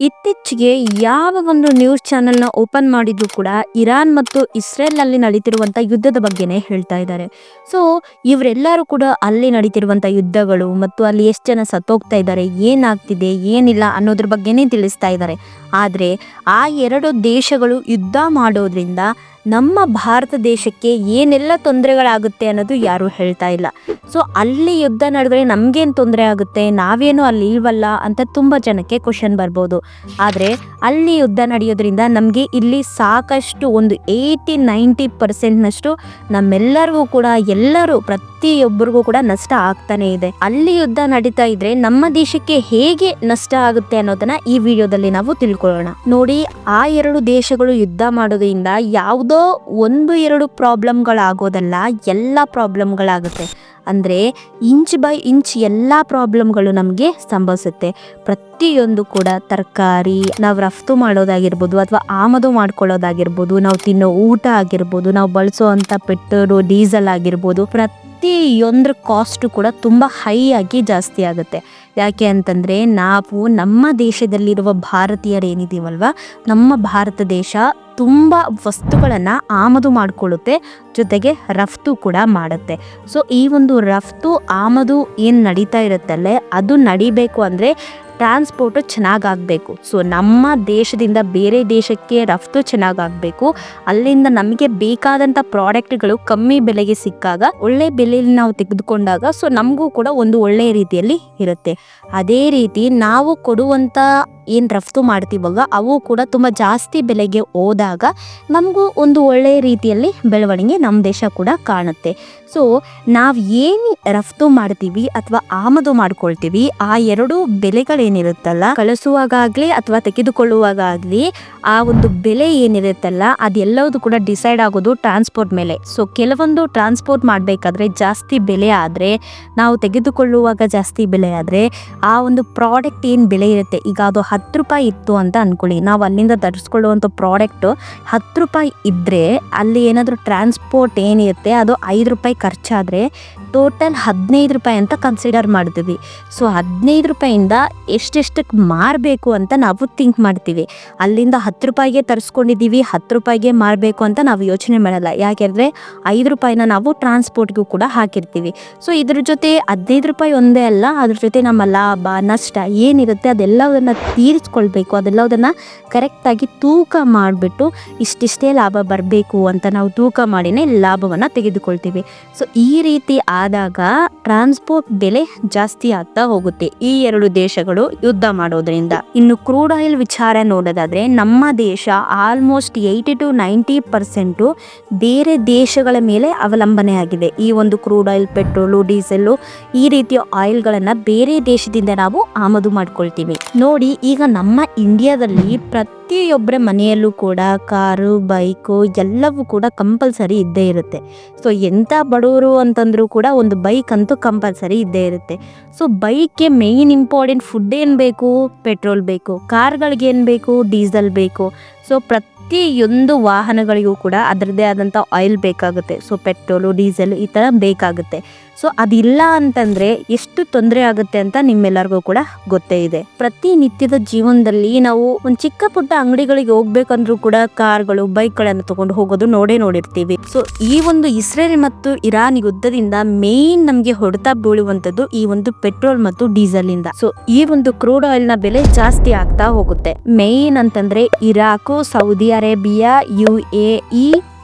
ಇತ್ತೀಚೆಗೆ ಯಾವ ಒಂದು ನ್ಯೂಸ್ ಚಾನೆಲ್ನ ಓಪನ್ ಮಾಡಿದ್ರು ಕೂಡ ಇರಾನ್ ಮತ್ತು ಇಸ್ರೇಲ್ನಲ್ಲಿ ನಡೀತಿರುವಂಥ ಯುದ್ಧದ ಬಗ್ಗೆನೇ ಹೇಳ್ತಾ ಇದ್ದಾರೆ. ಸೊ ಇವರೆಲ್ಲರೂ ಕೂಡ ಅಲ್ಲಿ ನಡೀತಿರುವಂಥ ಯುದ್ಧಗಳು ಮತ್ತು ಅಲ್ಲಿ ಎಷ್ಟು ಜನ ಸತ್ತೋಗ್ತಾ ಇದ್ದಾರೆ, ಏನಾಗ್ತಿದೆ, ಏನಿಲ್ಲ ಅನ್ನೋದ್ರ ಬಗ್ಗೆನೇ ತಿಳಿಸ್ತಾ ಇದ್ದಾರೆ. ಆದರೆ, ಆ ಎರಡು ದೇಶಗಳು ಯುದ್ಧ ಮಾಡೋದ್ರಿಂದ ನಮ್ಮ ಭಾರತ ದೇಶಕ್ಕೆ ಏನೆಲ್ಲ ತೊಂದರೆಗಳಾಗುತ್ತೆ ಅನ್ನೋದು ಯಾರೂ ಹೇಳ್ತಾ ಇಲ್ಲ. ಸೊ ಅಲ್ಲಿ ಯುದ್ಧ ನಡೆದ್ರೆ ನಮಗೇನು ತೊಂದರೆ ಆಗುತ್ತೆ? ನಾವೇನು ಅಲ್ಲಿ ಇಲ್ವಲ್ಲ ಅಂತ ತುಂಬ ಜನಕ್ಕೆ ಕ್ವಶನ್ ಬರ್ಬೋದು. ಆದರೆ, ಅಲ್ಲಿ ಯುದ್ಧ ನಡೆಯೋದ್ರಿಂದ ನಮಗೆ ಇಲ್ಲಿ ಸಾಕಷ್ಟು ಒಂದು ಏಯ್ಟಿ ನೈಂಟಿ ಪರ್ಸೆಂಟ್ನಷ್ಟು ನಮ್ಮೆಲ್ಲರಿಗೂ ಕೂಡ, ಎಲ್ಲರೂ, ಪ್ರತಿಯೊಬ್ಬರಿಗೂ ಕೂಡ ನಷ್ಟ ಆಗ್ತಾನೆ ಇದೆ. ಅಲ್ಲಿ ಯುದ್ಧ ನಡೀತಾ ಇದ್ರೆ ನಮ್ಮ ದೇಶಕ್ಕೆ ಹೇಗೆ ನಷ್ಟ ಆಗುತ್ತೆ ಅನ್ನೋದನ್ನ ಈ ವಿಡಿಯೋದಲ್ಲಿ ನಾವು ತಿಳ್ಕೊಳ್ಳೋಣ. ನೋಡಿ, ಆ ಎರಡು ದೇಶಗಳು ಯುದ್ಧ ಮಾಡೋದ್ರಿಂದ ಯಾವುದೋ ಒಂದು, ಎರಡು ಪ್ರಾಬ್ಲಮ್ಗಳಾಗೋದಲ್ಲ, ಎಲ್ಲ ಪ್ರಾಬ್ಲಮ್ಗಳಾಗುತ್ತೆ. ಅಂದರೆ ಇಂಚ್ ಬೈ ಇಂಚ್ ಎಲ್ಲ ಪ್ರಾಬ್ಲಮ್ಗಳು ನಮಗೆ ಸಂಭವಿಸುತ್ತೆ. ಪ್ರತಿಯೊಂದು ಕೂಡ ತರಕಾರಿ, ನಾವು ರಫ್ತು ಮಾಡೋದಾಗಿರ್ಬೋದು ಅಥವಾ ಆಮದು ಮಾಡ್ಕೊಳ್ಳೋದಾಗಿರ್ಬೋದು, ನಾವು ತಿನ್ನೋ ಊಟ ಆಗಿರ್ಬೋದು, ನಾವು ಬಳಸೋ ಪೆಟ್ರೋಲು, ಡೀಸೆಲ್ ಆಗಿರ್ಬೋದು ಪ್ರತಿಯೊಂದ್ರ ಕಾಸ್ಟ್ ಕೂಡ ತುಂಬ ಹೈ ಆಗಿ ಜಾಸ್ತಿ ಆಗುತ್ತೆ. ಯಾಕೆ ಅಂತಂದರೆ ನಾವು ನಮ್ಮ ದೇಶದಲ್ಲಿರುವ ಭಾರತೀಯರೇನಿದ್ದೀವಲ್ವ ನಮ್ಮ ಭಾರತ ದೇಶ ತುಂಬ ವಸ್ತುಗಳನ್ನು ಆಮದು ಮಾಡಿಕೊಳ್ಳುತ್ತೆ, ಜೊತೆಗೆ ರಫ್ತು ಕೂಡ ಮಾಡುತ್ತೆ. ಸೊ ಈ ಒಂದು ರಫ್ತು, ಆಮದು ಏನು ನಡೀತಾ ಇರುತ್ತಲ್ಲೇ, ಅದು ನಡಿಬೇಕು ಅಂದರೆ ಟ್ರಾನ್ಸ್ಪೋರ್ಟು ಚೆನ್ನಾಗಾಗಬೇಕು. ಸೊ ನಮ್ಮ ದೇಶದಿಂದ ಬೇರೆ ದೇಶಕ್ಕೆ ರಫ್ತು ಚೆನ್ನಾಗಾಗಬೇಕು. ಅಲ್ಲಿಂದ ನಮಗೆ ಬೇಕಾದಂಥ ಪ್ರಾಡಕ್ಟ್ಗಳು ಕಮ್ಮಿ ಬೆಲೆಗೆ ಸಿಕ್ಕಾಗ, ಒಳ್ಳೆ ಬೆಲೆಯಲ್ಲಿ ನಾವು ತೆಗೆದುಕೊಂಡಾಗ ಸೊ ನಮಗೂ ಕೂಡ ಒಂದು ಒಳ್ಳೆಯ ರೀತಿಯಲ್ಲಿ ಇರುತ್ತೆ. ಅದೇ ರೀತಿ ನಾವು ಕೊಡುವಂಥ ಏನು ರಫ್ತು ಮಾಡ್ತೀವಲ್ವ, ಅವು ಕೂಡ ತುಂಬ ಜಾಸ್ತಿ ಬೆಲೆಗೆ ಹೋದಾಗ ನಮಗೂ ಒಂದು ಒಳ್ಳೆಯ ರೀತಿಯಲ್ಲಿ ಬೆಳವಣಿಗೆ ನಮ್ಮ ದೇಶ ಕೂಡ ಕಾಣುತ್ತೆ. ಸೊ ನಾವು ಏನು ರಫ್ತು ಮಾಡ್ತೀವಿ ಅಥವಾ ಆಮದು ಮಾಡ್ಕೊಳ್ತೀವಿ, ಆ ಎರಡು ಬೆಲೆಗಳೇನಿರುತ್ತಲ್ಲ ಕಳಿಸುವಾಗಲಿ ಅಥವಾ ತೆಗೆದುಕೊಳ್ಳುವಾಗಲಿ ಆ ಒಂದು ಬೆಲೆ ಏನಿರುತ್ತಲ್ಲ, ಅದೆಲ್ಲವೂ ಕೂಡ ಡಿಸೈಡ್ ಆಗೋದು ಟ್ರಾನ್ಸ್ಪೋರ್ಟ್ ಮೇಲೆ. ಸೊ ಕೆಲವೊಂದು ಟ್ರಾನ್ಸ್ಪೋರ್ಟ್ ಮಾಡಬೇಕಾದ್ರೆ ಜಾಸ್ತಿ ಬೆಲೆ ಆದರೆ, ನಾವು ತೆಗೆದುಕೊಳ್ಳುವಾಗ ಜಾಸ್ತಿ ಬೆಲೆ ಆದರೆ, ಆ ಒಂದು ಪ್ರಾಡಕ್ಟ್ ಏನು ಬೆಲೆ ಇರುತ್ತೆ, ಈಗ ಅದು ಹತ್ತು ರೂಪಾಯಿ ಇತ್ತು ಅಂತ ಅಂದ್ಕೊಳ್ಳಿ ನಾವು ಅಲ್ಲಿಂದ ತರಿಸ್ಕೊಳ್ಳುವಂಥ ಪ್ರಾಡಕ್ಟು ಹತ್ತು ರೂಪಾಯಿ ಇದ್ದರೆ ಅಲ್ಲಿ ಏನಾದರೂ ಟ್ರಾನ್ಸ್ಪೋರ್ಟ್ ಏನಿರುತ್ತೆ ಅದು ಐದು ರೂಪಾಯಿ ಖರ್ಚಾದರೆ ಟೋಟಲ್ ಹದಿನೈದು ರೂಪಾಯಿ ಅಂತ ಕನ್ಸಿಡರ್ ಮಾಡ್ತೀವಿ. ಸೊ ಹದಿನೈದು ರೂಪಾಯಿಂದ ಎಷ್ಟೆಷ್ಟಕ್ಕೆ ಮಾರಬೇಕು ಅಂತ ನಾವು ಥಿಂಕ್ ಮಾಡ್ತೀವಿ. ಅಲ್ಲಿಂದ ಹತ್ತು ರೂಪಾಯಿಗೆ ತರಿಸ್ಕೊಂಡಿದ್ದೀವಿ, ಹತ್ತು ರೂಪಾಯಿಗೆ ಮಾರಬೇಕು ಅಂತ ನಾವು ಯೋಚನೆ ಮಾಡಲ್ಲ. ಯಾಕೆಂದರೆ ಐದು ರೂಪಾಯಿನ ನಾವು ಟ್ರಾನ್ಸ್ಪೋರ್ಟ್ಗೂ ಕೂಡ ಹಾಕಿರ್ತೀವಿ. ಸೊ ಇದ್ರ ಜೊತೆ ಹದಿನೈದು ರೂಪಾಯಿ ಒಂದೇ ಅಲ್ಲ, ಅದ್ರ ಜೊತೆ ನಮ್ಮ ಲಾಭ, ನಷ್ಟ ಏನಿರುತ್ತೆ ಅದೆಲ್ಲದನ್ನು ತೀರಿಸ್ಕೊಳ್ಬೇಕು. ಅದೆಲ್ಲದನ್ನು ಕರೆಕ್ಟಾಗಿ ತೂಕ ಮಾಡಿಬಿಟ್ಟು ಇಷ್ಟಿಷ್ಟೇ ಲಾಭ ಬರಬೇಕು ಅಂತ ನಾವು ತೂಕ ಮಾಡಿನೇ ಲಾಭವನ್ನು ತೆಗೆದುಕೊಳ್ತೀವಿ. ಸೊ ಈ ರೀತಿ ಆದಾಗ ಟ್ರಾನ್ಸ್ಪೋರ್ಟ್ ಬೆಲೆ ಜಾಸ್ತಿ ಆಗ್ತಾ ಹೋಗುತ್ತೆ ಈ ಎರಡು ದೇಶಗಳು ಯುದ್ಧ ಮಾಡೋದ್ರಿಂದ. ಇನ್ನು ಕ್ರೂಡ್ ಆಯಿಲ್ ವಿಚಾರ ನೋಡೋದಾದ್ರೆ ನಮ್ಮ ದೇಶ almost eighty to ninety percent ಬೇರೆ ದೇಶಗಳ ಮೇಲೆ ಅವಲಂಬನೆ ಆಗಿದೆ. ಈ ಒಂದು ಕ್ರೂಡ್ ಆಯಿಲ್ ಪೆಟ್ರೋಲು ಡೀಸೆಲ್ಲು ಈ ರೀತಿಯ ಆಯಿಲ್ಗಳನ್ನು ಬೇರೆ ದೇಶದಿಂದ ನಾವು ಆಮದು ಮಾಡ್ಕೊಳ್ತೀವಿ. ನೋಡಿ ಈಗ ನಮ್ಮ ಇಂಡಿಯಾದಲ್ಲಿ ಪ್ರತಿಯೊಬ್ಬರ ಮನೆಯಲ್ಲೂ ಕೂಡ ಕಾರು, ಬೈಕು ಎಲ್ಲವೂ ಕೂಡ ಕಂಪಲ್ಸರಿ ಇದ್ದೇ ಇರುತ್ತೆ. ಸೊ, ಎಂಥ ಬಡವರು ಅಂತಂದರೂ ಕೂಡ ಒಂದು ಬೈಕ್ ಅಂತೂ ಕಂಪಲ್ಸರಿ ಇದ್ದೇ ಇರುತ್ತೆ. ಸೊ, ಬೈಕ್ಗೆ ಮೇಯ್ನ್ ಇಂಪಾರ್ಟೆಂಟ್ ಫುಡ್ ಏನು ಬೇಕು? ಪೆಟ್ರೋಲ್ ಬೇಕು. ಕಾರ್ಗಳಿಗೆ ಏನು ಬೇಕು? ಡೀಸೆಲ್ ಬೇಕು. ಸೊ, ಪ್ರತಿಯೊಂದು ವಾಹನಗಳಿಗೂ ಕೂಡ ಅದರದ್ದೇ ಆದಂಥ ಆಯಿಲ್ ಬೇಕಾಗುತ್ತೆ. ಸೊ, ಪೆಟ್ರೋಲು, ಡೀಸೆಲ್ ಈ ಥರ ಬೇಕಾಗುತ್ತೆ. ಸೊ ಅದಿಲ್ಲ ಅಂತಂದ್ರೆ ಎಷ್ಟು ತೊಂದರೆ ಆಗುತ್ತೆ ಅಂತ ನಿಮ್ಮೆಲ್ಲರಿಗೂ ಕೂಡ ಗೊತ್ತೇ ಇದೆ. ಪ್ರತಿನಿತ್ಯದ ಜೀವನದಲ್ಲಿ ನಾವು ಒಂದು ಚಿಕ್ಕ ಪುಟ್ಟ ಅಂಗಡಿಗಳಿಗೆ ಹೋಗ್ಬೇಕಂದ್ರೂ ಕೂಡ ಕಾರ್ಗಳು, ಬೈಕ್ಗಳನ್ನು ತಗೊಂಡು ಹೋಗೋದು ನೋಡೇ ನೋಡಿರ್ತೀವಿ. ಸೊ ಈ ಒಂದು ಇಸ್ರೇಲ್ ಮತ್ತು ಇರಾನ್ ಯುದ್ಧದಿಂದ ಮೇನ್ ನಮಗೆ ಹೊಡೆತ ಬೀಳುವಂತದ್ದು ಈ ಒಂದು ಪೆಟ್ರೋಲ್ ಮತ್ತು ಡೀಸೆಲ್ ಇಂದ ಸೊ ಈ ಒಂದು ಕ್ರೂಡ್ ಆಯಿಲ್ನ ಬೆಲೆ ಜಾಸ್ತಿ ಆಗ್ತಾ ಹೋಗುತ್ತೆ. ಮೇನ್ ಅಂತಂದ್ರೆ Iraq, Saudi Arabia, U A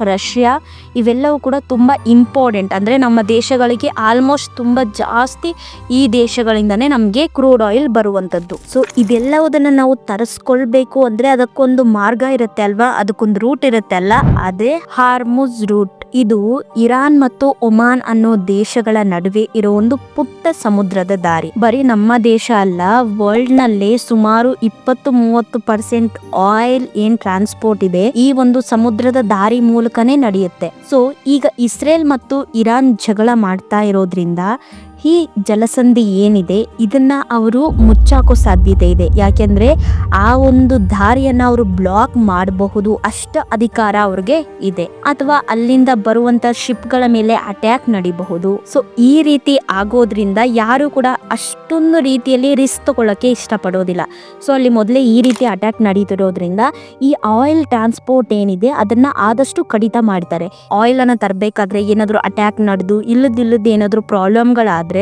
Russia, ಇವೆಲ್ಲವೂ ಕೂಡ ತುಂಬ ಇಂಪಾರ್ಟೆಂಟ್ ಅಂದರೆ ನಮ್ಮ ದೇಶಗಳಿಗೆ ಆಲ್ಮೋಸ್ಟ್ ತುಂಬ ಜಾಸ್ತಿ ಈ ದೇಶಗಳಿಂದನೇ ನಮಗೆ ಕ್ರೂಡ್ ಆಯಿಲ್ ಬರುವಂಥದ್ದು. ಸೊ ಇದೆಲ್ಲವುದನ್ನು ನಾವು ತರಿಸ್ಕೊಳ್ಬೇಕು ಅಂದರೆ ಅದಕ್ಕೊಂದು ಮಾರ್ಗ ಇರುತ್ತೆ ಅಲ್ವಾ? ಅದಕ್ಕೊಂದು ರೂಟ್ ಇರುತ್ತೆ ಅಲ್ಲ? ಅದೇ ಹಾರ್ಮೋಸ್ ರೂಟ್ ಇದು ಇರಾನ್ ಮತ್ತು ಒಮಾನ್ ಅನ್ನೋ ದೇಶಗಳ ನಡುವೆ ಇರೋ ಒಂದು ಪುಟ್ಟ ಸಮುದ್ರದ ದಾರಿ. ಬರೀ ನಮ್ಮ ದೇಶ ಅಲ್ಲ ವರ್ಲ್ಡ್ನಲ್ಲಿ ಸುಮಾರು ಇಪ್ಪತ್ತು ಮೂವತ್ತು ಪರ್ಸೆಂಟ್ ಆಯಿಲ್ ಏನ್ ಟ್ರಾನ್ಸ್ಪೋರ್ಟ್ ಇದೆ, ಈ ಒಂದು ಸಮುದ್ರದ ದಾರಿ ಮೂಲಕನೇ ನಡೆಯುತ್ತೆ. ಸೊ, ಈಗ ಇಸ್ರೇಲ್ ಮತ್ತು ಇರಾನ್ ಜಗಳ ಮಾಡ್ತಾ ಇರೋದ್ರಿಂದ ಈ ಜಲಸಂಧಿ ಏನಿದೆ, ಇದನ್ನ ಅವರು ಮುಚ್ಚಾಕೋ ಸಾಧ್ಯತೆ ಇದೆ. ಯಾಕೆಂದ್ರೆ ಆ ಒಂದು ದಾರಿಯನ್ನ ಅವರು ಬ್ಲಾಕ್ ಮಾಡಬಹುದು ಅಷ್ಟ ಅಧಿಕಾರ ಅವ್ರಿಗೆ ಇದೆ. ಅಥವಾ ಅಲ್ಲಿಂದ ಬರುವಂತ ಶಿಪ್ಗಳ ಮೇಲೆ ಅಟ್ಯಾಕ್ ನಡಿಬಹುದು. ಸೊ ಈ ರೀತಿ ಆಗೋದ್ರಿಂದ ಯಾರು ಕೂಡ ಅಷ್ಟೊಂದು ರೀತಿಯಲ್ಲಿ ರಿಸ್ಕ್ ತಗೊಳ್ಳಕ್ಕೆ ಇಷ್ಟಪಡೋದಿಲ್ಲ. ಸೊ ಅಲ್ಲಿ ಮೊದಲೇ ಈ ರೀತಿ ಅಟ್ಯಾಕ್ ನಡೀತಿರೋದ್ರಿಂದ ಈ ಆಯಿಲ್ ಟ್ರಾನ್ಸ್ಪೋರ್ಟ್ ಏನಿದೆ, ಅದನ್ನ ಆದಷ್ಟು ಕಡಿತ ಮಾಡ್ತಾರೆ. ಆಯಿಲ್ ಅನ್ನ ತರಬೇಕಾದ್ರೆ ಏನಾದರೂ ಅಟ್ಯಾಕ್ ನಡೆದು, ಇಲ್ಲದಿಲ್ಲದ ಏನಾದರೂ ಪ್ರಾಬ್ಲಮ್ಗಳಾದ್ರೆ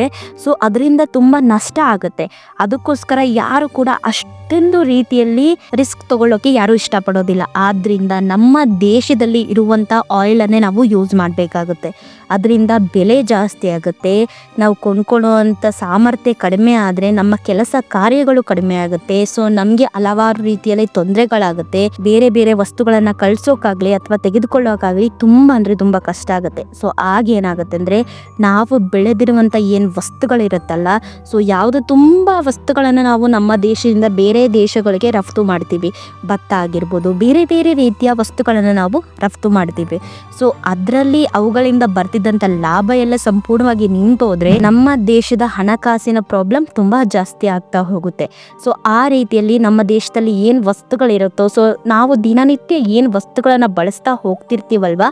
ಸೊ ಅದರಿಂದ ತುಂಬಾ ನಷ್ಟ ಆಗುತ್ತೆ. ಅದಕ್ಕೋಸ್ಕರ ಯಾರು ಕೂಡ ಅಷ್ಟೊಂದು ರೀತಿಯಲ್ಲಿ ರಿಸ್ಕ್ ತಗೊಳ್ಳೋಕೆ ಯಾರು ಇಷ್ಟಪಡೋದಿಲ್ಲ. ಆದ್ದರಿಂದ ನಮ್ಮ ದೇಶದಲ್ಲಿ ಇರುವಂತ ಆಯಿಲನ್ನೇ ನಾವು ಯೂಸ್ ಮಾಡಬೇಕಾಗುತ್ತೆ. ಅದರಿಂದ ಬೆಲೆ ಜಾಸ್ತಿ ಆಗುತ್ತೆ. ನಾವು ಕೊಂಡ್ಕೊಳ್ಳುವಂಥ ಸಾಮರ್ಥ್ಯ ಕಡಿಮೆ ಆದರೆ ನಮ್ಮ ಕೆಲಸ ಕಾರ್ಯಗಳು ಕಡಿಮೆ ಆಗುತ್ತೆ. ಸೊ ನಮಗೆ ಹಲವಾರು ರೀತಿಯಲ್ಲಿ ತೊಂದರೆಗಳಾಗುತ್ತೆ. ಬೇರೆ ಬೇರೆ ವಸ್ತುಗಳನ್ನು ಕಳಿಸೋಕ್ಕಾಗಲಿ ಅಥವಾ ತೆಗೆದುಕೊಳ್ಳೋಕ್ಕಾಗಲಿ ತುಂಬ ಅಂದರೆ ತುಂಬ ಕಷ್ಟ ಆಗುತ್ತೆ. ಸೊ ಆಗ ಏನಾಗುತ್ತೆ ಅಂದರೆ ನಾವು ಬೆಳೆದಿರುವಂಥ ಏನು ವಸ್ತುಗಳಿರುತ್ತಲ್ಲ ಸೊ ಯಾವುದು ತುಂಬ ವಸ್ತುಗಳನ್ನು ನಾವು ನಮ್ಮ ದೇಶದಿಂದ ಬೇರೆ ದೇಶಗಳಿಗೆ ರಫ್ತು ಮಾಡ್ತೀವಿ. ಭತ್ತ ಆಗಿರ್ಬೋದು, ಬೇರೆ ಬೇರೆ ರೀತಿಯ ವಸ್ತುಗಳನ್ನು ನಾವು ರಫ್ತು ಮಾಡ್ತೀವಿ. ಸೊ ಅದರಲ್ಲಿ ಅವುಗಳಿಂದ ಬರ್ತಿದ್ದಂಥ ಲಾಭ ಎಲ್ಲ ಸಂಪೂರ್ಣವಾಗಿ ನಿಂತೋದ್ರೆ ನಮ್ಮ ದೇಶದ ಹಣಕಾಸಿನ ಪ್ರಾಬ್ಲಮ್ ತುಂಬಾ ಜಾಸ್ತಿ ಆಗ್ತಾ ಹೋಗುತ್ತೆ. ಸೊ ಆ ರೀತಿಯಲ್ಲಿ ನಮ್ಮ ದೇಶದಲ್ಲಿ ಏನು ವಸ್ತುಗಳಿರುತ್ತೋ ಸೊ ನಾವು ದಿನನಿತ್ಯ ಏನು ವಸ್ತುಗಳನ್ನ ಬಳಸ್ತಾ ಹೋಗ್ತಿರ್ತೀವಲ್ವಾ,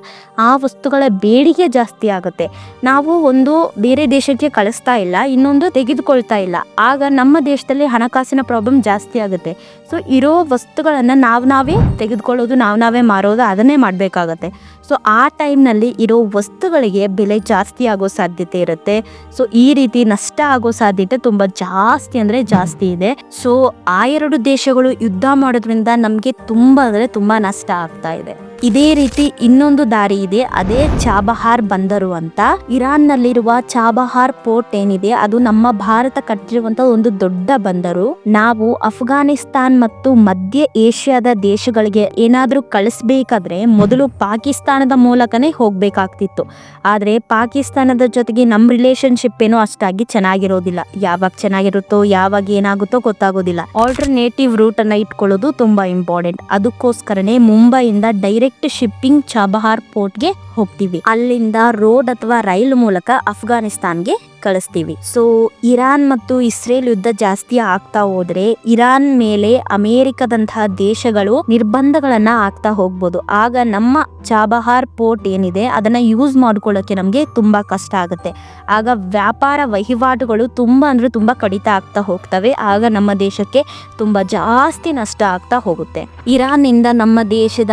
ಆ ವಸ್ತುಗಳ ಬೇಡಿಕೆ ಜಾಸ್ತಿ ಆಗುತ್ತೆ. ನಾವು ಒಂದು ಬೇರೆ ದೇಶಕ್ಕೆ ಕಳಿಸ್ತಾ ಇಲ್ಲ, ಇನ್ನೊಂದು ತೆಗೆದುಕೊಳ್ತಾ ಇಲ್ಲ, ಆಗ ನಮ್ಮ ದೇಶದಲ್ಲಿ ಹಣಕಾಸಿನ ಪ್ರಾಬ್ಲಮ್ ಜಾಸ್ತಿ ಆಗುತ್ತೆ. ಸೊ ಇರೋ ವಸ್ತುಗಳನ್ನು ನಾವು ನಾವೇ ತೆಗೆದುಕೊಳ್ಳೋದು, ನಾವು ನಾವೇ ಮಾರೋದು, ಅದನ್ನೇ ಮಾಡಬೇಕಾಗತ್ತೆ. ಸೊ ಆ ಟೈಮ್ನಲ್ಲಿ ಇರೋ ವಸ್ತುಗಳಿಗೆ ಬೆಲೆ ಜಾಸ್ತಿ ಆಗೋ ಸಾಧ್ಯತೆ ಇರುತ್ತೆ. ಸೊ ಈ ರೀತಿ ನಷ್ಟ ಆಗೋ ಸಾಧ್ಯತೆ ತುಂಬ ಜಾಸ್ತಿ ಅಂದರೆ ಜಾಸ್ತಿ ಇದೆ. ಸೊ ಆ ಎರಡು ದೇಶಗಳು ಯುದ್ಧ ಮಾಡೋದ್ರಿಂದ ನಮಗೆ ತುಂಬ ಅಂದರೆ ತುಂಬ ನಷ್ಟ ಆಗ್ತಾ ಇದೆ. ಇದೇ ರೀತಿ ಇನ್ನೊಂದು ದಾರಿ ಇದೆ. ಅದೇ ಚಾಬಹಾರ್ ಬಂದರು ಅಂತ. ಇರಾನ್ ನಲ್ಲಿರುವ ಚಾಬಹಾರ್ ಪೋರ್ಟ್ ಏನಿದೆ, ಅದು ನಮ್ಮ ಭಾರತ ಕಟ್ಟಿರುವಂತ ಒಂದು ದೊಡ್ಡ ಬಂದರು. ನಾವು ಅಫ್ಘಾನಿಸ್ತಾನ್ ಮತ್ತು ಮಧ್ಯ ಏಷ್ಯಾದ ದೇಶಗಳಿಗೆ ಏನಾದ್ರೂ ಕಳಿಸ್ಬೇಕಾದ್ರೆ ಮೊದಲು ಪಾಕಿಸ್ತಾನದ ಮೂಲಕನೇ ಹೋಗ್ಬೇಕಾಗ್ತಿತ್ತು. ಆದ್ರೆ ಪಾಕಿಸ್ತಾನದ ಜೊತೆಗೆ ನಮ್ಮ ರಿಲೇಶನ್ಶಿಪ್ ಏನೋ ಅಷ್ಟಾಗಿ ಚೆನ್ನಾಗಿರೋದಿಲ್ಲ. ಯಾವಾಗ ಚೆನ್ನಾಗಿರುತ್ತೋ, ಯಾವಾಗ ಏನಾಗುತ್ತೋ ಗೊತ್ತಾಗೋದಿಲ್ಲ. ಆಲ್ಟರ್ನೇಟಿವ್ ರೂಟ್ ಅನ್ನ ಇಟ್ಕೊಳ್ಳೋದು ತುಂಬಾ ಇಂಪಾರ್ಟೆಂಟ್ ಅದಕ್ಕೋಸ್ಕರನೇ ಮುಂಬೈಯಿಂದ ಡೈರೆಕ್ಟ್ ಶಿಪ್ಪಿಂಗ್ ಚಾಬಹಾರ್ ಪೋರ್ಟ್ಗೆ ಹೋಗ್ತೀವಿ. ಅಲ್ಲಿಂದ ರೋಡ್ ಅಥವಾ ರೈಲ್ ಮೂಲಕ ಅಫ್ಘಾನಿಸ್ತಾನ್ಗೆ ಕಳಿಸ್ತೀವಿ. ಸೊ ಇರಾನ್ ಮತ್ತು ಇಸ್ರೇಲ್ ಯುದ್ಧ ಜಾಸ್ತಿ ಆಗ್ತಾ ಹೋದ್ರೆ ಇರಾನ್ ಮೇಲೆ ಅಮೆರಿಕದಂತಹ ದೇಶಗಳು ನಿರ್ಬಂಧಗಳನ್ನ ಆಗ್ತಾ ಹೋಗ್ಬೋದು. ಆಗ ನಮ್ಮ ಚಾಬಹಾರ್ ಪೋರ್ಟ್ ಏನಿದೆ, ಅದನ್ನ ಯೂಸ್ ಮಾಡ್ಕೊಳ್ಳೋಕೆ ನಮಗೆ ತುಂಬಾ ಕಷ್ಟ ಆಗುತ್ತೆ. ಆಗ ವ್ಯಾಪಾರ ವಹಿವಾಟುಗಳು ತುಂಬಾ ಅಂದ್ರೆ ತುಂಬಾ ಕಡಿತ ಆಗ್ತಾ ಹೋಗ್ತವೆ. ಆಗ ನಮ್ಮ ದೇಶಕ್ಕೆ ತುಂಬಾ ಜಾಸ್ತಿ ನಷ್ಟ ಆಗ್ತಾ ಹೋಗುತ್ತೆ. ಇರಾನ್ ಇಂದ ನಮ್ಮ ದೇಶದ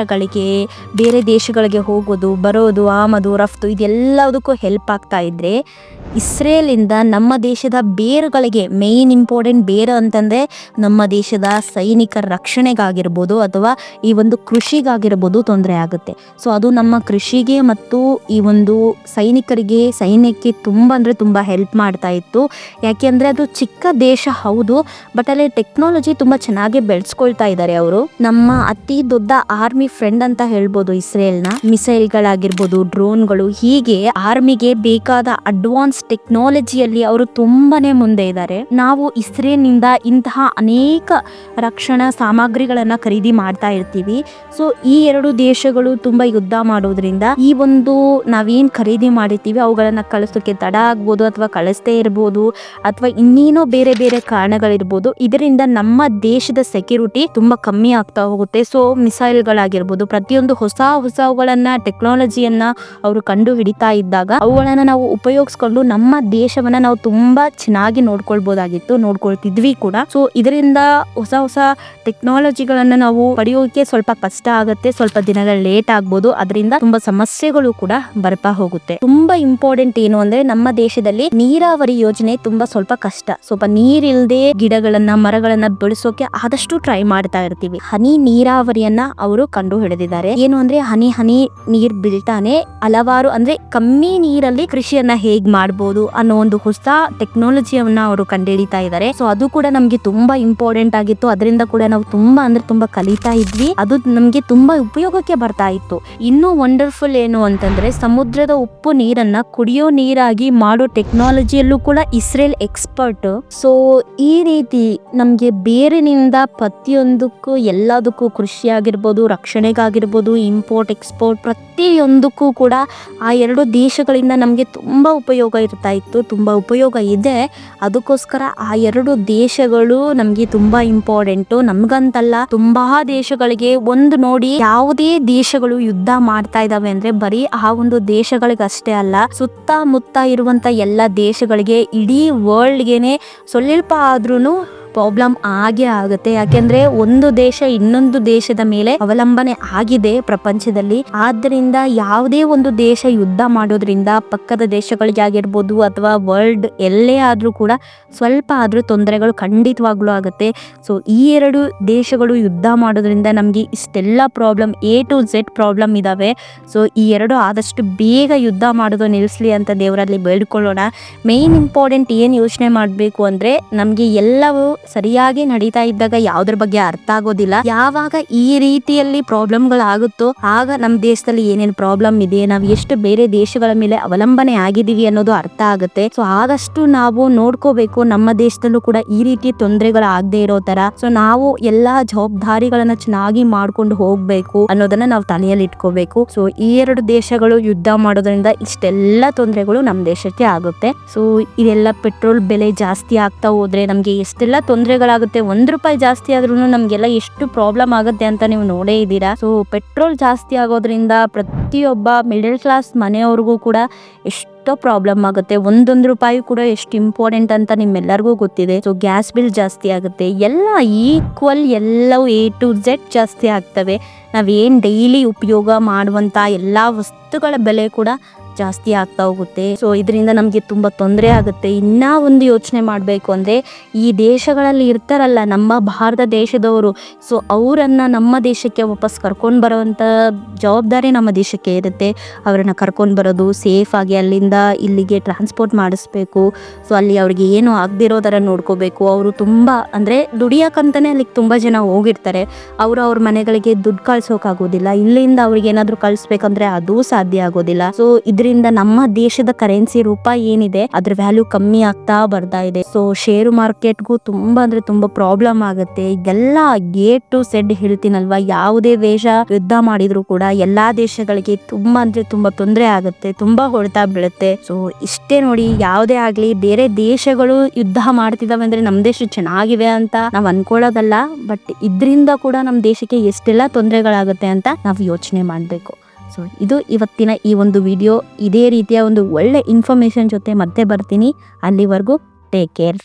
ವ್ಯಾಪಾರಗಳಿಗೆ ಬೇರೆ ದೇಶಗಳಿಗೆ ಹೋಗೋದು, ಬರೋದು, ಆಮದು, ರಫ್ತು ಇದೆಲ್ಲದಕ್ಕೂ ಹೆಲ್ಪ್ ಆಗ್ತಾ ಇದ್ರೆ ಇಸ್ರೇಲಿಂದ ನಮ್ಮ ದೇಶದ ಬೇರುಗಳಿಗೆ ಮೇಯ್ನ್ ಇಂಪಾರ್ಟೆಂಟ್ ಬೇರು ಅಂತಂದರೆ ನಮ್ಮ ದೇಶದ ಸೈನಿಕರ ರಕ್ಷಣೆಗಾಗಿರ್ಬೋದು ಅಥವಾ ಈ ಒಂದು ಕೃಷಿಗಾಗಿರ್ಬೋದು ತೊಂದರೆ ಆಗುತ್ತೆ. ಸೊ ಅದು ನಮ್ಮ ಕೃಷಿಗೆ ಮತ್ತು ಈ ಒಂದು ಸೈನಿಕರಿಗೆ, ಸೈನ್ಯಕ್ಕೆ ತುಂಬ ಅಂದರೆ ತುಂಬ ಹೆಲ್ಪ್ ಮಾಡ್ತಾ ಇತ್ತು. ಯಾಕೆಂದರೆ ಅದು ಚಿಕ್ಕ ದೇಶ ಹೌದು ಬಟ್ ಅಲ್ಲಿ ಟೆಕ್ನಾಲಜಿ ತುಂಬ ಚೆನ್ನಾಗಿ ಬೆಳೆಸ್ಕೊಳ್ತಾ ಇದ್ದಾರೆ ಅವರು. ನಮ್ಮ ಅತಿ ದೊಡ್ಡ ಆರ್ಮಿ ಫ್ರೆಂಡ್ ಅಂತ ಹೇಳ್ಬೋದು ಇಸ್ರೇಲ್ನ ಮಿಸೈಲ್ಗಳಾಗಿರ್ಬೋದು, ಡ್ರೋನ್ಗಳು. ಹೀಗೆ ಆರ್ಮಿಗೆ ಬೇಕಾದ ಅಡ್ವಾನ್ಸ್ ಟೆಕ್ನಾಲಜಿಯಲ್ಲಿ ಅವರು ತುಂಬಾನೇ ಮುಂದೆ ಇದ್ದಾರೆ ನಾವು ಇಸ್ರೇಲ್ನಿಂದ ಇಂತಹ ಅನೇಕ ರಕ್ಷಣಾ ಸಾಮಗ್ರಿಗಳನ್ನ ಖರೀದಿ ಮಾಡ್ತಾ ಇರ್ತೀವಿ. ಸೊ, ಈ ಎರಡು ದೇಶಗಳು ತುಂಬಾ ಯುದ್ಧ ಮಾಡೋದ್ರಿಂದ ಈ ಒಂದು ನಾವೇನ್ ಖರೀದಿ ಮಾಡಿರ್ತೀವಿ, ಅವುಗಳನ್ನ ಕಳಿಸೋಕೆ ತಡ ಆಗ್ಬೋದು ಅಥವಾ ಕಳಿಸ್ತೇ ಇರ್ಬೋದು ಅಥವಾ ಇನ್ನೇನೋ ಬೇರೆ ಬೇರೆ ಕಾರಣಗಳಿರ್ಬೋದು, ಇದರಿಂದ ನಮ್ಮ ದೇಶದ ಸೆಕ್ಯೂರಿಟಿ ತುಂಬಾ ಕಮ್ಮಿ ಆಗ್ತಾ ಹೋಗುತ್ತೆ. ಸೊ ಮಿಸೈಲ್ಗಳಾಗಿರ್ಬೋದು ಪ್ರತಿಯೊಂದು ಹೊಸ ಹೊಸವುಗಳನ್ನ ಟೆಕ್ನಾಲಜಿಯನ್ನ ಅವರು ಕಂಡು ಹಿಡಿತಾ ಇದ್ದಾಗ ಅವುಗಳನ್ನ ನಾವು ಉಪಯೋಗಿಸ್ಕೊಂಡು ನಮ್ಮ ದೇಶವನ್ನ ನಾವು ತುಂಬಾ ಚೆನ್ನಾಗಿ ನೋಡ್ಕೊಳ್ಬೋದಾಗಿತ್ತು, ನೋಡ್ಕೊಳ್ತಿದ್ವಿ ಕೂಡ. ಸೊ ಇದರಿಂದ ಹೊಸ ಹೊಸ ಟೆಕ್ನಾಲಜಿಗಳನ್ನ ನಾವು ಪಡೆಯೋಕೆ ಸ್ವಲ್ಪ ಕಷ್ಟ ಆಗುತ್ತೆ, ಸ್ವಲ್ಪ ದಿನಗಳ ಲೇಟ್ ಆಗ್ಬೋದು. ಅದರಿಂದ ತುಂಬಾ ಸಮಸ್ಯೆಗಳು ಕೂಡ ಬರ್ತಾ ಹೋಗುತ್ತೆ. ತುಂಬಾ ಇಂಪಾರ್ಟೆಂಟ್ ಏನು ಅಂದ್ರೆ ನಮ್ಮ ದೇಶದಲ್ಲಿ ನೀರಾವರಿ ಯೋಜನೆ ತುಂಬಾ ಸ್ವಲ್ಪ ಕಷ್ಟ. ಸ್ವಲ್ಪ ನೀರಿಲ್ದೆ ಗಿಡಗಳನ್ನ, ಮರಗಳನ್ನ ಬೆಳೆಸೋಕೆ ಆದಷ್ಟು ಟ್ರೈ ಮಾಡ್ತಾ ಇರ್ತೀವಿ. ಹನಿ ನೀರಾವರಿಯನ್ನ ಅವರು ಕಂಡು ಹಿಡಿದಿದ್ದಾರೆ. ಏನು ಅಂದ್ರೆ ಹನಿ ಹನಿ ನೀರ್ ಬೀಳ್ತಾನೆ. ಹಲವಾರು ಅಂದ್ರೆ ಕಮ್ಮಿ ನೀರಲ್ಲಿ ಕೃಷಿಯನ್ನ ಹೇಗ್ ಮಾಡ್ಬೋದು ಅನ್ನೋ ಒಂದು ಹೊಸ ಟೆಕ್ನಾಲಜಿಯನ್ನ ಅವರು ಕಂಡುಹಿಡಿತಾ ಇದ್ದಾರೆ. ಸೊ ಅದು ಕೂಡ ನಮ್ಗೆ ತುಂಬಾ ಇಂಪಾರ್ಟೆಂಟ್ ಆಗಿತ್ತು. ಅದರಿಂದ ಕೂಡ ನಾವು ತುಂಬಾ ಅಂದ್ರೆ ತುಂಬಾ ಕಲಿತಾ ಇದ್ವಿ. ಅದು ನಮ್ಗೆ ತುಂಬಾ ಉಪಯೋಗಕ್ಕೆ ಬರ್ತಾ ಇತ್ತು. ಇನ್ನೂ ವಂಡರ್ಫುಲ್ ಏನು ಅಂತಂದ್ರೆ ಸಮುದ್ರದ ಉಪ್ಪು ನೀರನ್ನ ಕುಡಿಯೋ ನೀರಾಗಿ ಮಾಡೋ ಟೆಕ್ನಾಲಜಿಯಲ್ಲೂ ಕೂಡ ಇಸ್ರೇಲ್ ಎಕ್ಸ್ಪರ್ಟ್ ಸೊ ಈ ರೀತಿ ನಮ್ಗೆ ಬೇರಿನಿಂದ ಪ್ರತಿಯೊಂದಕ್ಕೂ ಎಲ್ಲದಕ್ಕೂ ಕೃಷಿ ಆಗಿರ್ಬೋದು ರಕ್ಷಣೆ ರಕ್ಷಣೆಗಾಗಿರ್ಬೋದು ಇಂಪೋರ್ಟ್ ಎಕ್ಸ್ಪೋರ್ಟ್ ಪ್ರತಿಯೊಂದಕ್ಕೂ ಕೂಡ ಆ ಎರಡು ದೇಶಗಳಿಂದ ನಮಗೆ ತುಂಬ ಉಪಯೋಗ ಇರ್ತಾ ಇತ್ತು, ತುಂಬ ಉಪಯೋಗ ಇದೆ. ಅದಕ್ಕೋಸ್ಕರ ಆ ಎರಡು ದೇಶಗಳು ನಮಗೆ ತುಂಬ ಇಂಪಾರ್ಟೆಂಟು ನಮಗಂತಲ್ಲ, ತುಂಬಾ ದೇಶಗಳಿಗೆ ಒಂದು ನೋಡಿ ಯಾವುದೇ ದೇಶಗಳು ಯುದ್ಧ ಮಾಡ್ತಾ ಇದಾವೆ ಅಂದ್ರೆ ಬರೀ ಆ ಒಂದು ದೇಶಗಳಿಗಷ್ಟೇ ಅಲ್ಲ, ಸುತ್ತಮುತ್ತ ಇರುವಂತ ಎಲ್ಲ ದೇಶಗಳಿಗೆ ಇಡೀ ವರ್ಲ್ಡ್ಗೆನೆ ಸ್ವಲ್ಪ ಆದ್ರೂನು ಪ್ರಾಬ್ಲಮ್ ಆಗೇ ಆಗುತ್ತೆ. ಯಾಕೆಂದ್ರೆ ಒಂದು ದೇಶ ಇನ್ನೊಂದು ದೇಶದ ಮೇಲೆ ಅವಲಂಬನೆ ಆಗಿದೆ ಪ್ರಪಂಚದಲ್ಲಿ. ಆದ್ದರಿಂದ ಯಾವುದೇ ಒಂದು ದೇಶ ಯುದ್ಧ ಮಾಡೋದ್ರಿಂದ ಪಕ್ಕದ ದೇಶಗಳಿಗೆ ಆಗಿರ್ಬೋದು ಅಥವಾ ವರ್ಲ್ಡ್ ಎಲ್ಲೇ ಆದ್ರೂ ಕೂಡ ಸ್ವಲ್ಪ ಆದ್ರೂ ತೊಂದರೆಗಳು ಖಂಡಿತವಾಗ್ಲೂ ಆಗುತ್ತೆ. ಸೊ ಈ ಎರಡು ದೇಶಗಳು ಯುದ್ಧ ಮಾಡೋದ್ರಿಂದ ನಮಗೆ ಇಷ್ಟೆಲ್ಲ problem A to Z problem ಇದಾವೆ. ಸೊ ಈ ಎರಡು ಆದಷ್ಟು ಬೇಗ ಯುದ್ಧ ಮಾಡೋದು ನಿಲ್ಲಿಸಲಿ ಅಂತ ದೇವರಲ್ಲಿ ಬೇಡ್ಕೊಳ್ಳೋಣ. ಮೇನ್ ಇಂಪಾರ್ಟೆಂಟ್ ಏನು ಯೋಚನೆ ಮಾಡಬೇಕು ಅಂದ್ರೆ ನಮಗೆ ಎಲ್ಲವೂ ಸರಿಯಾಗಿ ನಡೀತಾ ಇದ್ದಾಗ ಯಾವ್ದ್ರ ಬಗ್ಗೆ ಅರ್ಥ ಆಗೋದಿಲ್ಲ. ಯಾವಾಗ ಈ ರೀತಿಯಲ್ಲಿ ಪ್ರಾಬ್ಲಮ್ಗಳಾಗುತ್ತೋ ಆಗ ನಮ್ಮ ದೇಶದಲ್ಲಿ ಏನೇನು ಪ್ರಾಬ್ಲಮ್ ಇದೆ, ನಾವು ಎಷ್ಟು ಬೇರೆ ದೇಶಗಳ ಮೇಲೆ ಅವಲಂಬನೆ ಆಗಿದೀವಿ ಅನ್ನೋದು ಅರ್ಥ ಆಗುತ್ತೆ. ಸೊ ಆದಷ್ಟು ನಾವು ನೋಡ್ಕೋಬೇಕು, ನಮ್ಮ ದೇಶದಲ್ಲೂ ಕೂಡ ಈ ರೀತಿ ತೊಂದರೆಗಳಾಗದೆ ಇರೋ ತರ. ಸೊ ನಾವು ಎಲ್ಲಾ ಜವಾಬ್ದಾರಿಗಳನ್ನ ಚೆನ್ನಾಗಿ ಮಾಡ್ಕೊಂಡು ಹೋಗ್ಬೇಕು ಅನ್ನೋದನ್ನ ನಾವು ತಲೆಯಲ್ಲಿ ಇಟ್ಕೋಬೇಕು. ಸೊ ಈ ಎರಡು ದೇಶಗಳು ಯುದ್ಧ ಮಾಡೋದ್ರಿಂದ ಇಷ್ಟೆಲ್ಲ ತೊಂದರೆಗಳು ನಮ್ಮ ದೇಶಕ್ಕೆ ಆಗುತ್ತೆ. ಸೊ ಇದೆಲ್ಲ ಪೆಟ್ರೋಲ್ ಬೆಲೆ ಜಾಸ್ತಿ ಆಗ್ತಾ ಹೋದ್ರೆ ನಮ್ಗೆ ಎಷ್ಟೆಲ್ಲ ತೊಂದರೆಗಳಾಗುತ್ತೆ, ಒಂದ್ ರೂಪಾಯಿ ಜಾಸ್ತಿ ಆದ್ರೂ ನಮ್ಗೆಲ್ಲ ಎಷ್ಟು ಪ್ರಾಬ್ಲಮ್ ಆಗುತ್ತೆ ಅಂತ ನೀವು ನೋಡೇ ಇದ್ದೀರಾ. ಸೊ ಪೆಟ್ರೋಲ್ ಜಾಸ್ತಿ ಆಗೋದ್ರಿಂದ ಪ್ರತಿಯೊಬ್ಬ ಮಿಡಲ್ ಕ್ಲಾಸ್ ಮನೆಯವ್ರಿಗೂ ಕೂಡ ಎಷ್ಟೋ ಪ್ರಾಬ್ಲಮ್ ಆಗುತ್ತೆ. ಒಂದೊಂದು ರೂಪಾಯಿ ಕೂಡ ಎಷ್ಟು ಇಂಪಾರ್ಟೆಂಟ್ ಅಂತ ನಿಮ್ಮೆಲ್ಲರಿಗೂ ಗೊತ್ತಿದೆ. ಸೊ ಗ್ಯಾಸ್ ಬಿಲ್ ಜಾಸ್ತಿ ಆಗುತ್ತೆ. ಎಲ್ಲ ಈಕ್ವಲ್ ಎಲ್ಲವೂ ಎ ಟು ಝೆಡ್ ಜಾಸ್ತಿ ಆಗ್ತವೆ. ನಾವೇನು ಡೈಲಿ ಉಪಯೋಗ ಮಾಡುವಂಥ ಎಲ್ಲ ವಸ್ತುಗಳ ಬೆಲೆ ಕೂಡ ಜಾಸ್ತಿ ಆಗ್ತಾ ಹೋಗುತ್ತೆ. ಸೊ ಇದರಿಂದ ನಮಗೆ ತುಂಬ ತೊಂದರೆ ಆಗುತ್ತೆ. ಇನ್ನೂ ಒಂದು ಯೋಚನೆ ಮಾಡಬೇಕು ಅಂದರೆ, ಈ ದೇಶಗಳಲ್ಲಿ ಇರ್ತಾರಲ್ಲ, ನಮ್ಮ ಭಾರತ ದೇಶದವರು. ಸೊ ಅವರನ್ನು ನಮ್ಮ ದೇಶಕ್ಕೆ ವಾಪಸ್ ಕರ್ಕೊಂಡು ಬರೋವಂಥ ಜವಾಬ್ದಾರಿ ನಮ್ಮ ದೇಶಕ್ಕೆ ಇರುತ್ತೆ. ಅವರನ್ನು ಕರ್ಕೊಂಡು ಬರೋದು ಸೇಫ್ ಆಗಿ ಅಲ್ಲಿಂದ ಇಲ್ಲಿಗೆ ಟ್ರಾನ್ಸ್ಪೋರ್ಟ್ ಮಾಡಿಸ್ಬೇಕು. ಸೊ ಅಲ್ಲಿ ಅವ್ರಿಗೆ ಏನು ಆಗದಿರೋ ಥರ ನೋಡ್ಕೋಬೇಕು. ಅವರು ತುಂಬ, ಅಂದರೆ ದುಡಿಯೋಕ್ಕಂತಲೇ ಅಲ್ಲಿಗೆ ತುಂಬ ಜನ ಹೋಗಿರ್ತಾರೆ. ಅವರು ಅವ್ರ ಮನೆಗಳಿಗೆ ದುಡ್ಡು ಕಳ್ಸೋಕ್ಕಾಗೋದಿಲ್ಲ ಇಲ್ಲಿಂದ ಅವ್ರಿಗೆ ಏನಾದರೂ ಕಳಿಸ್ಬೇಕಂದ್ರೆ ಅದೂ ಸಾಧ್ಯ ಆಗೋದಿಲ್ಲ. ಸೊ ಇದರಿಂದ ನಮ್ಮ ದೇಶದ ಕರೆನ್ಸಿ ರೂಪಾಯಿ ಏನಿದೆ, ಅದ್ರ ವ್ಯಾಲ್ಯೂ ಕಮ್ಮಿ ಆಗ್ತಾ ಬರ್ತಾ ಇದೆ. ಸೊ ಶೇರು ಮಾರ್ಕೆಟ್ಗೂ ತುಂಬಾ ಅಂದ್ರೆ ತುಂಬಾ ಪ್ರಾಬ್ಲಮ್ ಆಗುತ್ತೆ. ಎಲ್ಲ ಗೇಟ್ ಟು ಸೆಡ್ ಹೇಳ್ತೀನಲ್ವಾ? ಯಾವುದೇ ದೇಶ ಯುದ್ಧ ಮಾಡಿದ್ರು ಕೂಡ ಎಲ್ಲಾ ದೇಶಗಳಿಗೆ ತುಂಬಾ ಅಂದ್ರೆ ತುಂಬಾ ತೊಂದರೆ ಆಗುತ್ತೆ, ತುಂಬಾ ಹೊಡೆತ ಬೀಳುತ್ತೆ. ಸೊ ಇಷ್ಟೇ ನೋಡಿ, ಯಾವುದೇ ಆಗ್ಲಿ ಬೇರೆ ದೇಶಗಳು ಯುದ್ಧ ಮಾಡ್ತಿದಾವೆ ಅಂದ್ರೆ ನಮ್ ದೇಶ ಚೆನ್ನಾಗಿವೆ ಅಂತ ನಾವ್ ಅನ್ಕೊಳ್ಳೋದಲ್ಲ. ಬಟ್ ಇದ್ರಿಂದ ಕೂಡ ನಮ್ ದೇಶಕ್ಕೆ ಎಷ್ಟೆಲ್ಲ ತೊಂದರೆಗಳಾಗುತ್ತೆ ಅಂತ ನಾವು ಯೋಚನೆ ಮಾಡ್ಬೇಕು. ಸೊ ಇದು ಇವತ್ತಿನ ಈ ಒಂದು ವಿಡಿಯೋ ಇದೇ ರೀತಿಯ ಒಂದು ಒಳ್ಳೆ ಇನ್ಫಾರ್ಮೇಷನ್ ಜೊತೆ ಮತ್ತೆ ಬರ್ತೀನಿ. ಅಲ್ಲಿವರೆಗೂ ಟೇಕ್ ಕೇರ್